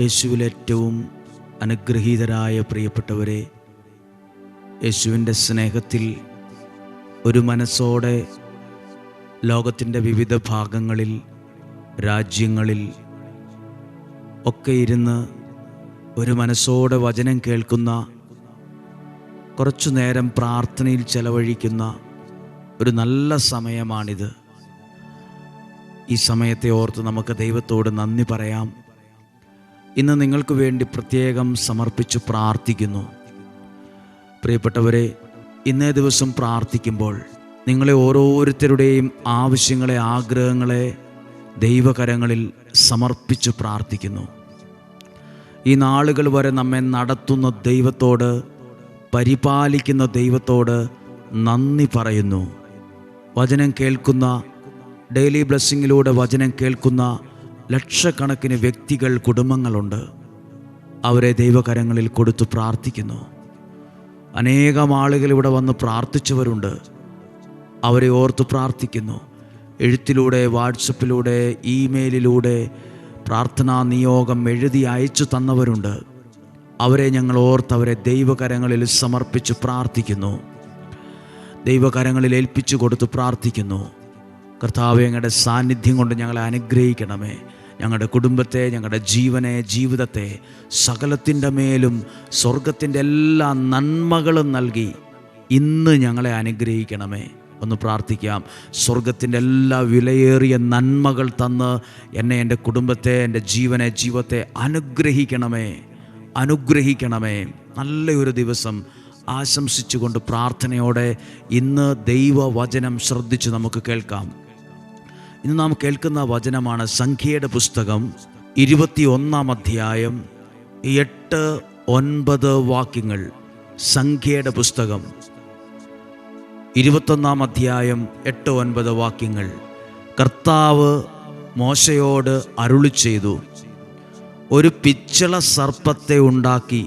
യേശുവിൽ ഏറ്റവും അനുഗ്രഹീതരായ പ്രിയപ്പെട്ടവരെ യേശുവിന്റെ സ്നേഹത്തിൽ ഒരു മനസ്സോടെ ലോകത്തിന്റെ വിവിധ ഭാഗങ്ങളിൽ രാജ്യങ്ങളിൽ ഒക്കെ ഇരുന്ന് ഒരു മനസ്സോടെ വചനം കേൾക്കുന്ന കുറച്ചു നേരം പ്രാർത്ഥനയിൽ ചെലവഴിക്കുന്ന ഒരു നല്ല സമയമാണിത്. ഈ സമയത്തെ ഓർത്ത് നമുക്ക് ദൈവത്തോട് നന്ദി പറയാം. ഇന്ന് നിങ്ങൾക്ക് വേണ്ടി പ്രത്യേകം സമർപ്പിച്ച് പ്രാർത്ഥിക്കുന്നു. പ്രിയപ്പെട്ടവരെ ഇന്നേ ദിവസം പ്രാർത്ഥിക്കുമ്പോൾ നിങ്ങളെ ഓരോരുത്തരുടെയും ആവശ്യങ്ങളെ ആഗ്രഹങ്ങളെ ദൈവകരങ്ങളിൽ സമർപ്പിച്ച് പ്രാർത്ഥിക്കുന്നു. ഈ നാളുകൾ വരെ നമ്മെ നടത്തുന്ന ദൈവത്തോട് പരിപാലിക്കുന്ന ദൈവത്തോട് നന്ദി പറയുന്നു. വചനം കേൾക്കുന്ന ഡെയിലി ബ്ലെസ്സിങ്ങിലൂടെ വചനം കേൾക്കുന്ന ലക്ഷക്കണക്കിന് വ്യക്തികൾ കുടുംബങ്ങളുണ്ട്. അവരെ ദൈവകരങ്ങളിൽ കൊടുത്തു പ്രാർത്ഥിക്കുന്നു. അനേകം ആളുകൾ ഇവിടെ വന്ന് പ്രാർത്ഥിച്ചവരുണ്ട്. അവരെ ഓർത്ത് പ്രാർത്ഥിക്കുന്നു. എഴുത്തിലൂടെ വാട്സപ്പിലൂടെ ഇമെയിലിലൂടെ പ്രാർത്ഥനാ നിയോഗം എഴുതി അയച്ചു തന്നവരുണ്ട്. അവരെ ഞങ്ങൾ ഓർത്ത് അവരെ ദൈവകരങ്ങളിൽ സമർപ്പിച്ച് പ്രാർത്ഥിക്കുന്നു. ദൈവകരങ്ങളിൽ ഏൽപ്പിച്ചു കൊടുത്ത് പ്രാർത്ഥിക്കുന്നു. കർത്താവ് ഞങ്ങളുടെ സാന്നിധ്യം കൊണ്ട് ഞങ്ങളെ അനുഗ്രഹിക്കണമേ. ഞങ്ങളുടെ കുടുംബത്തെ ഞങ്ങളുടെ ജീവനെ ജീവിതത്തെ സകലത്തിന്റെ മേലും സ്വർഗത്തിന്റെ എല്ലാ നന്മകളും നൽകി ഇന്ന് ഞങ്ങളെ അനുഗ്രഹിക്കണമേ. ഒന്ന് പ്രാർത്ഥിക്കാം. സ്വർഗത്തിന്റെ എല്ലാ വിലയേറിയ നന്മകൾ തന്ന് എന്നെ എന്റെ കുടുംബത്തെ എന്റെ ജീവനെ ജീവത്തെ അനുഗ്രഹിക്കണമേ. അനുഗ്രഹിക്കണമേ. നല്ലൊരു ദിവസം ആശംസിച്ചുകൊണ്ട് പ്രാർത്ഥനയോടെ ഇന്ന് ദൈവവചനം ശ്രദ്ധിച്ച് നമുക്ക് കേൾക്കാം. ഇന്ന് നാം കേൾക്കുന്ന വചനമാണ് സംഖ്യയുടെ പുസ്തകം ഇരുപത്തി ഒന്നാം അധ്യായം എട്ട് ഒൻപത് വാക്യങ്ങൾ. സംഖ്യയുടെ പുസ്തകം ഇരുപത്തൊന്നാം അധ്യായം എട്ട് ഒൻപത് വാക്യങ്ങൾ. കർത്താവ് മോശയോട് അരുളി ചെയ്തു ഒരു പിച്ചള സർപ്പത്തെ ഉണ്ടാക്കി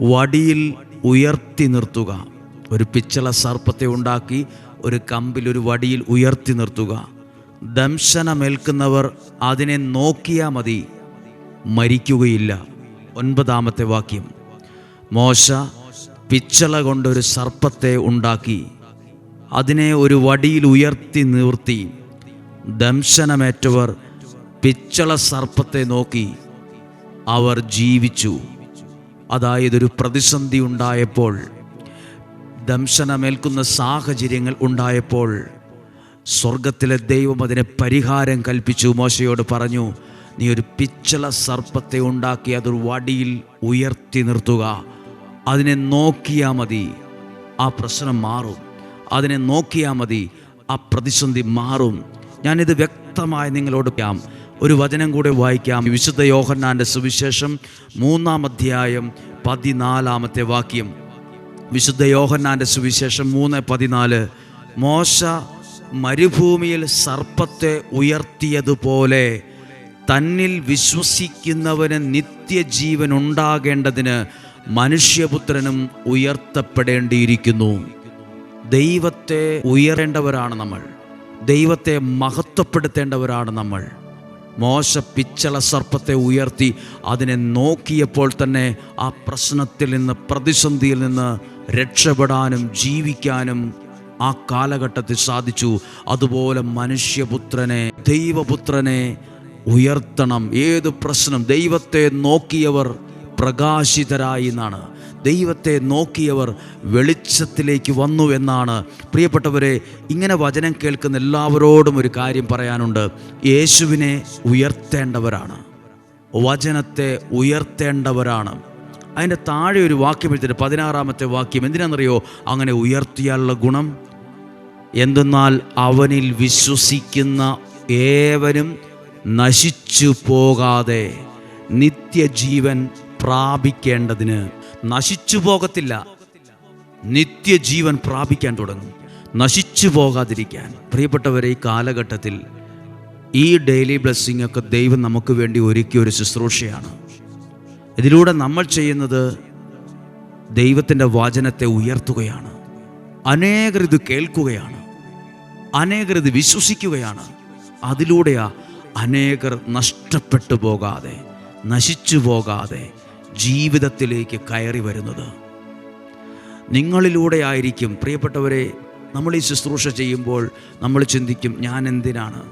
വടിയിൽ ഉയർത്തി നിർത്തുക. ഒരു പിച്ചള സർപ്പത്തെ ഉണ്ടാക്കി ഒരു കമ്പിൽ ഒരു വടിയിൽ ഉയർത്തി നിർത്തുക. ദംശനമേൽക്കുന്നവർ അതിനെ നോക്കിയാൽ മതി. മരിക്കുകയില്ല. ഒൻപതാമത്തെ വാക്യം. മോശ പിച്ചള കൊണ്ടൊരു സർപ്പത്തെ ഉണ്ടാക്കി. അതിനെ ഒരു വടിയിൽ ഉയർത്തി നിർത്തി ദംശനമേറ്റവർ പിച്ചള സർപ്പത്തെ നോക്കി. അവർ ജീവിച്ചു. അതായത് ഒരു പ്രതിസന്ധി ഉണ്ടായപ്പോൾ ദംശനമേൽക്കുന്ന സാഹചര്യങ്ങൾ ഉണ്ടായപ്പോൾ സ്വർഗത്തിലെ ദൈവം അതിന് പരിഹാരം കൽപ്പിച്ചു. മോശയോട് പറഞ്ഞു നീ ഒരു പിച്ചള സർപ്പത്തെ ഉണ്ടാക്കി അതൊരു വടിയിൽ ഉയർത്തി നിർത്തുക. അതിനെ നോക്കിയാൽ മതി ആ പ്രശ്നം മാറും. അതിനെ നോക്കിയാൽ മതി ആ പ്രതിസന്ധി മാറും. ഞാനിത് വ്യക്തമായി നിങ്ങളോട് പറയാം. ഒരു വചനം കൂടെ വായിക്കാം. വിശുദ്ധ യോഹന്നാന്റെ സുവിശേഷം മൂന്നാം അധ്യായം പതിനാലാമത്തെ വാക്യം. വിശുദ്ധ യോഹന്നാന്റെ സുവിശേഷം മൂന്ന് പതിനാല്. മോശ മരുഭൂമിയിൽ സർപ്പത്തെ ഉയർത്തിയതുപോലെ തന്നിൽ വിശ്വസിക്കുന്നവന് നിത്യജീവൻ ഉണ്ടാകേണ്ടതിന് മനുഷ്യപുത്രനും ഉയർത്തപ്പെടേണ്ടിയിരിക്കുന്നു. ദൈവത്തെ ഉയരേണ്ടവരാണ് നമ്മൾ. ദൈവത്തെ മഹത്വപ്പെടുത്തേണ്ടവരാണ് നമ്മൾ. മോശ പിച്ചള സർപ്പത്തെ ഉയർത്തി അതിനെ നോക്കിയപ്പോൾ തന്നെ ആ പ്രശ്നത്തിൽ നിന്ന് പ്രതിസന്ധിയിൽ നിന്ന് രക്ഷപ്പെടാനും ജീവിക്കാനും ആ കാലഘട്ടത്തിൽ സാധിച്ചു. അതുപോലെ മനുഷ്യപുത്രനെ ദൈവപുത്രനെ ഉയർത്തണം. ഏത് പ്രശ്നം? ദൈവത്തെ നോക്കിയവർ പ്രകാശിതരായി എന്നാണ്. ദൈവത്തെ നോക്കിയവർ വെളിച്ചത്തിലേക്ക് വന്നു എന്നാണ്. പ്രിയപ്പെട്ടവരെ ഇങ്ങനെ വചനം കേൾക്കുന്ന എല്ലാവരോടും ഒരു കാര്യം പറയാനുണ്ട്. യേശുവിനെ ഉയർത്തേണ്ടവരാണ്. വചനത്തെ ഉയർത്തേണ്ടവരാണ്. അതിന്റെ താഴെ ഒരു വാക്യം എഴുതിയിട്ട് പതിനാറാമത്തെ വാക്യം എന്തിനാണെന്നറിയോ? അങ്ങനെ ഉയർത്തിയാലുള്ള ഗുണം. എന്തെന്നാൽ അവനിൽ വിശ്വസിക്കുന്ന ഏവനും നശിച്ചു പോകാതെ നിത്യജീവൻ പ്രാപിക്കേണ്ടതിന്. നശിച്ചു പോകത്തില്ല. നിത്യജീവൻ പ്രാപിക്കാൻ തുടങ്ങും. നശിച്ചു പോകാതിരിക്കാൻ. പ്രിയപ്പെട്ടവരെ ഈ കാലഘട്ടത്തിൽ ഈ ഡെയിലി ബ്ലെസ്സിങ് ഒക്കെ ദൈവം നമുക്ക് വേണ്ടി ഒരുക്കിയ ഒരു ശുശ്രൂഷയാണ്. ഇതിലൂടെ നമ്മൾ ചെയ്യുന്നത് ദൈവത്തിന്റെ വാചനത്തെ ഉയർത്തുകയാണ്. അനേകർ ഇത് കേൾക്കുകയാണ്. അനേകർ ഇത് വിശ്വസിക്കുകയാണ്. അതിലൂടെയാ അനേകർ നഷ്ടപ്പെട്ടു പോകാതെ നശിച്ചു പോകാതെ ജീവിതത്തിലേക്ക് കയറി വരുന്നത്. നിങ്ങളിലൂടെ ആയിരിക്കും. പ്രിയപ്പെട്ടവരെ നമ്മൾ ഈ ശുശ്രൂഷ ചെയ്യുമ്പോൾ നമ്മൾ ചിന്തിക്കും ഞാൻ എന്തിനാണ്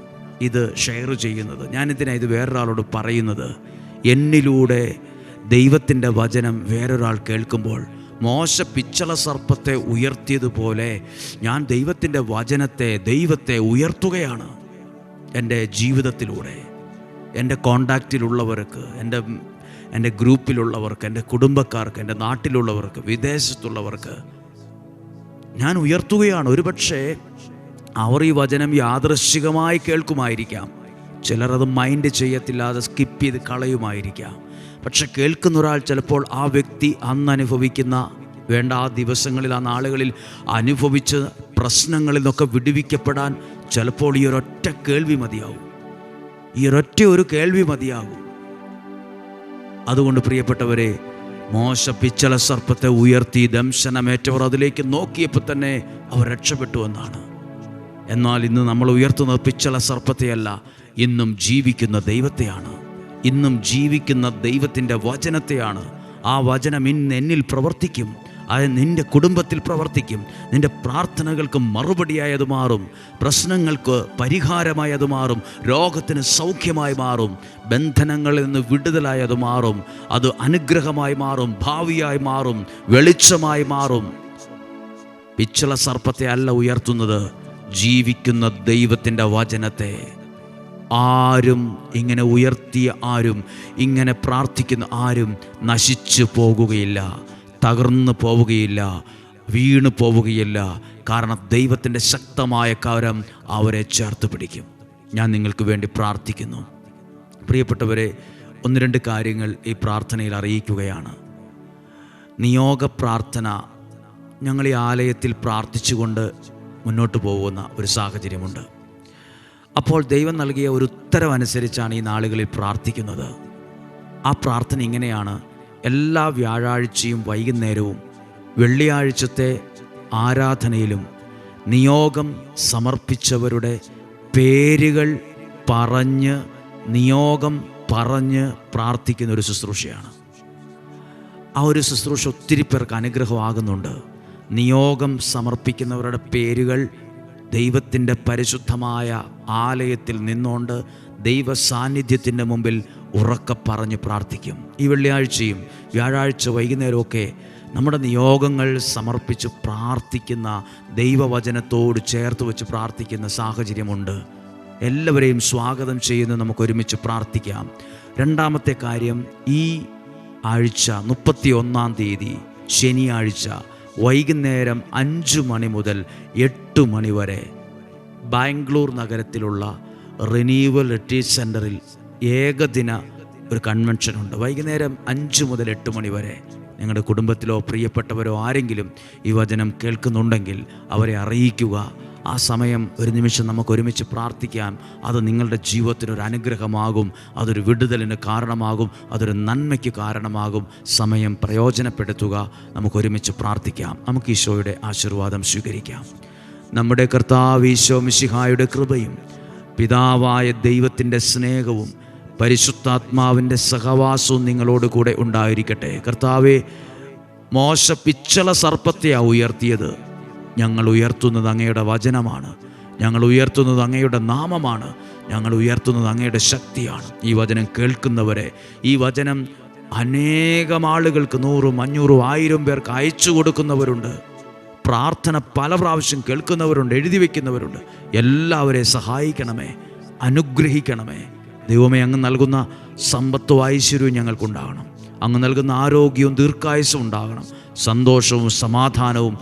ഇത് ഷെയർ ചെയ്യുന്നത്? ഞാൻ എന്തിനാണ് ഇത് വേറൊരാളോട് പറയുന്നത്? എന്നിലൂടെ ദൈവത്തിന്റെ വചനം വേറൊരാൾ കേൾക്കുമ്പോൾ മോശ പിച്ചള സർപ്പത്തെ ഉയർത്തിയതുപോലെ ഞാൻ ദൈവത്തിന്റെ വചനത്തെ ദൈവത്തെ ഉയർത്തുകയാണ് എന്റെ ജീവിതത്തിലൂടെ. എന്റെ കോണ്ടാക്റ്റിലുള്ളവർക്ക് എന്റെ എന്റെ ഗ്രൂപ്പിലുള്ളവർക്ക് എന്റെ കുടുംബക്കാർക്ക് എന്റെ നാട്ടിലുള്ളവർക്ക് വിദേശത്തുള്ളവർക്ക് ഞാൻ ഉയർത്തുകയാണ്. ഒരുപക്ഷെ അവർ ഈ വചനം യാദൃശികമായി കേൾക്കുമായിരിക്കാം. ചിലർ അത് മൈൻഡ് ചെയ്യത്തില്ലാതെ സ്കിപ്പ് ചെയ്ത് കളയുമായിരിക്കാം. പക്ഷെ കേൾക്കുന്ന ഒരാൾ ചിലപ്പോൾ ആ വ്യക്തി അന്ന് അനുഭവിക്കുന്ന വേണ്ട ആ ദിവസങ്ങളിൽ ആ നാളുകളിൽ അനുഭവിച്ച പ്രശ്നങ്ങളിൽ നിന്നൊക്കെ വിടുവിക്കപ്പെടാൻ ചിലപ്പോൾ ഈ ഒരൊറ്റ കേൾവി മതിയാവും. ഈ ഒരൊറ്റ ഒരു കേൾവി മതിയാകും അതുകൊണ്ട് പ്രിയപ്പെട്ടവരെ മോശ പിച്ചള സർപ്പത്തെ ഉയർത്തി ദംശനമേറ്റവർ അതിലേക്ക് നോക്കിയപ്പോൾ തന്നെ അവർ രക്ഷപ്പെട്ടു എന്നാണ്. എന്നാൽ ഇന്ന് നമ്മൾ ഉയർത്തുന്നത് പിച്ചള സർപ്പത്തെയല്ല ഇന്നും ജീവിക്കുന്ന ദൈവത്തെയാണ്. ഇന്നും ജീവിക്കുന്ന ദൈവത്തിന്റെ വചനത്തെയാണ്. ആ വചനം ഇന്ന് എന്നിൽ പ്രവർത്തിക്കും. അത് നിന്റെ കുടുംബത്തിൽ പ്രവർത്തിക്കും. നിന്റെ പ്രാർത്ഥനകൾക്ക് മറുപടിയായി അത് മാറും. പ്രശ്നങ്ങൾക്ക് പരിഹാരമായി അത് മാറും. രോഗത്തിന് സൗഖ്യമായി മാറും. ബന്ധനങ്ങളിൽ നിന്ന് വിടുതലായി അത് മാറും. അത് അനുഗ്രഹമായി മാറും. ഭാവിയായി മാറും. വെളിച്ചമായി മാറും. പിച്ചള സർപ്പത്തെ അല്ല ഉയർത്തുന്നത്. ജീവിക്കുന്ന ദൈവത്തിന്റെ വചനത്തെ. ആരും ഇങ്ങനെ ഉയർത്തിയ ആരും ഇങ്ങനെ പ്രാർത്ഥിക്കുന്ന ആരും നശിച്ചു പോകുകയില്ല തകർന്നു പോവുകയില്ല വീണു പോവുകയില്ല. കാരണം ദൈവത്തിന്റെ ശക്തമായ കരം അവരെ ചേർത്ത് പിടിക്കും. ഞാൻ നിങ്ങൾക്ക് വേണ്ടി പ്രാർത്ഥിക്കുന്നു. പ്രിയപ്പെട്ടവരെ ഒന്ന് രണ്ട് കാര്യങ്ങൾ ഈ പ്രാർത്ഥനയിൽ അറിയിക്കുകയാണ്. നിയോഗ പ്രാർത്ഥന ഞങ്ങൾ ഈ ആലയത്തിൽ പ്രാർത്ഥിച്ചുകൊണ്ട് മുന്നോട്ട് പോകുന്ന ഒരു സാഹചര്യമുണ്ട്. അപ്പോൾ ദൈവം നൽകിയ ഒരു ഉത്തരവനുസരിച്ചാണ് ഈ നാളുകളിൽ പ്രാർത്ഥിക്കുന്നത്. ആ പ്രാർത്ഥന ഇങ്ങനെയാണ്. എല്ലാ വ്യാഴാഴ്ചയും വൈകുന്നേരവും വെള്ളിയാഴ്ചത്തെ ആരാധനയിലും നിയോഗം സമർപ്പിച്ചവരുടെ പേരുകൾ പറഞ്ഞ് നിയോഗം പറഞ്ഞ് പ്രാർത്ഥിക്കുന്ന ഒരു ശുശ്രൂഷയാണ്. ആ ഒരു ശുശ്രൂഷ ഒത്തിരി പേർക്ക് അനുഗ്രഹമാകുന്നുണ്ട്. നിയോഗം സമർപ്പിക്കുന്നവരുടെ പേരുകൾ ദൈവത്തിന്റെ പരിശുദ്ധമായ ആലയത്തിൽ നിന്നുകൊണ്ട് ദൈവ സാന്നിധ്യത്തിന്റെ മുമ്പിൽ ഉറക്കെ പറഞ്ഞ് പ്രാർത്ഥിക്കും. ഈ വെള്ളിയാഴ്ചയും വ്യാഴാഴ്ച വൈകുന്നേരമൊക്കെ നമ്മുടെ നിയോഗങ്ങൾ സമർപ്പിച്ച് പ്രാർത്ഥിക്കുന്ന ദൈവവചനത്തോട് ചേർത്ത് വെച്ച് പ്രാർത്ഥിക്കുന്ന സാഹചര്യമുണ്ട്. എല്ലാവരെയും സ്വാഗതം ചെയ്യുന്നു. നമുക്ക് ഒരുമിച്ച് പ്രാർത്ഥിക്കാം. രണ്ടാമത്തെ കാര്യം ഈ ആഴ്ച മുപ്പത്തി ഒന്നാം തീയതി ശനിയാഴ്ച വൈകുന്നേരം അഞ്ച് മണി മുതൽ എട്ട് മണി വരെ ബാംഗ്ലൂർ നഗരത്തിലുള്ള റിനീവൽ റിട്രീറ്റ് സെന്ററിൽ ഏകദിന ഒരു കൺവെൻഷൻ ഉണ്ട്. വൈകുന്നേരം അഞ്ച് മുതൽ എട്ട് മണി വരെ നിങ്ങളുടെ കുടുംബത്തിലോ പ്രിയപ്പെട്ടവരോ ആരെങ്കിലും ഈ വചനം കേൾക്കുന്നുണ്ടെങ്കിൽ അവരെ അറിയിക്കുക. ആ സമയം ഒരു നിമിഷം നമുക്ക് ഒരുമിച്ച് പ്രാർത്ഥിക്കാം അത് നിങ്ങളുടെ ജീവിതത്തിന് ഒരു അനുഗ്രഹമാകും അതൊരു വിടുതലിന് കാരണമാകും അതൊരു നന്മയ്ക്ക് കാരണമാകും. സമയം പ്രയോജനപ്പെടുത്തുക നമുക്ക് ഒരുമിച്ച് പ്രാർത്ഥിക്കാം. നമുക്ക് ഈശോയുടെ ആശീർവാദം സ്വീകരിക്കാം. നമ്മുടെ കർത്താവ് ഈശോ മിശിഹായുടെ കൃപയും പിതാവായ ദൈവത്തിന്റെ സ്നേഹവും പരിശുദ്ധാത്മാവിന്റെ സഹവാസവും നിങ്ങളോട് കൂടെ ഉണ്ടായിരിക്കട്ടെ. കർത്താവെ മോശ പിച്ചള സർപ്പത്തെയാണ് ഉയർത്തിയത്. ഞങ്ങൾ ഉയർത്തുന്നത് അങ്ങയുടെ വചനമാണ്. ഞങ്ങൾ ഉയർത്തുന്നത് അങ്ങയുടെ നാമമാണ്. ഞങ്ങൾ ഉയർത്തുന്നത് അങ്ങയുടെ ശക്തിയാണ്. ഈ വചനം കേൾക്കുന്നവരെ ഈ വചനം അനേകം ആളുകൾക്ക് നൂറും അഞ്ഞൂറും ആയിരം പേർക്ക് അയച്ചു കൊടുക്കുന്നവരുണ്ട്. പ്രാർത്ഥന പല പ്രാവശ്യം കേൾക്കുന്നവരുണ്ട് എഴുതി വയ്ക്കുന്നവരുണ്ട് എല്ലാവരെയും സഹായിക്കണമേ അനുഗ്രഹിക്കണമേ. ദൈവമേ അങ്ങ് നൽകുന്ന സമ്പത്തും ഐശ്വര്യവും ഞങ്ങൾക്കുണ്ടാകണം. അങ്ങ് നൽകുന്ന ആരോഗ്യവും ദീർഘായുസും ഉണ്ടാകണം. സന്തോഷവും സമാധാനവും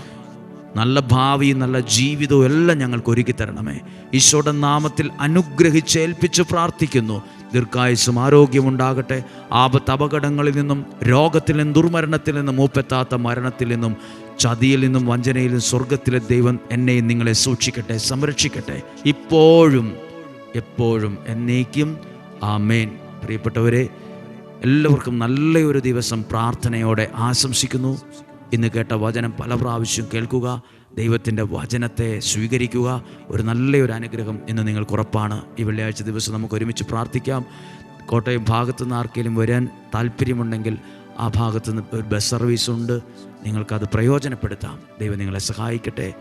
നല്ല ഭാവിയും നല്ല ജീവിതവും എല്ലാം ഞങ്ങൾക്ക് ഒരുക്കി തരണമേ. ഈശോയുടെ നാമത്തിൽ അനുഗ്രഹിച്ച് ഏൽപ്പിച്ച് പ്രാർത്ഥിക്കുന്നു. ദീർഘായുസും ആരോഗ്യമുണ്ടാകട്ടെ ആപത്ത് അപകടങ്ങളിൽ നിന്നും രോഗത്തിൽ നിന്നും ദുർമരണത്തിൽ നിന്നും മൂപ്പെത്താത്ത മരണത്തിൽ നിന്നും ചതിയിൽ നിന്നും വഞ്ചനയിൽ നിന്നും സ്വർഗത്തിലെ ദൈവം എന്നെയും നിങ്ങളെ സൂക്ഷിക്കട്ടെ സംരക്ഷിക്കട്ടെ. ഇപ്പോഴും എപ്പോഴും എന്നേക്കും ആമേൻ. പ്രിയപ്പെട്ടവരെ എല്ലാവർക്കും നല്ലൊരു ദിവസം പ്രാർത്ഥനയോടെ ആശംസിക്കുന്നു. ഇന്ന് കേട്ട വചനം പല പ്രാവശ്യം കേൾക്കുക ദൈവത്തിന്റെ വചനത്തെ സ്വീകരിക്കുക. ഒരു നല്ലൊരു അനുഗ്രഹം ഇന്ന് നിങ്ങൾക്ക് ഉറപ്പാണ്. ഈ വെള്ളിയാഴ്ച ദിവസം നമുക്ക് ഒരുമിച്ച് പ്രാർത്ഥിക്കാം. കോട്ടയം ഭാഗത്തു നിന്ന് ആർക്കെങ്കിലും വരാൻ താല്പര്യമുണ്ടെങ്കിൽ ആ ഭാഗത്ത് നിന്ന് ഒരു ബസ് സർവീസ് ഉണ്ട്. നിങ്ങൾക്കത് പ്രയോജനപ്പെടുത്താം. ദൈവം നിങ്ങളെ സഹായിക്കട്ടെ.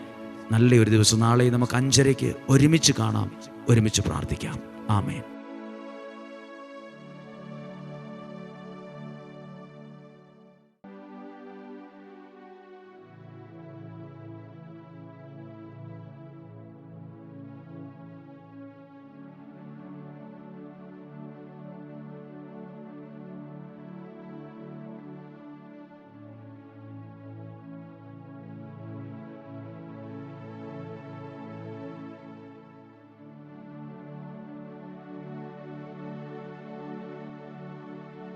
നല്ലൊരു ദിവസം. നാളെ നമുക്ക് അഞ്ചരയ്ക്ക് ഒരുമിച്ച് കാണാം. ഒരുമിച്ച് പ്രാർത്ഥിക്കാം. ആമേൻ.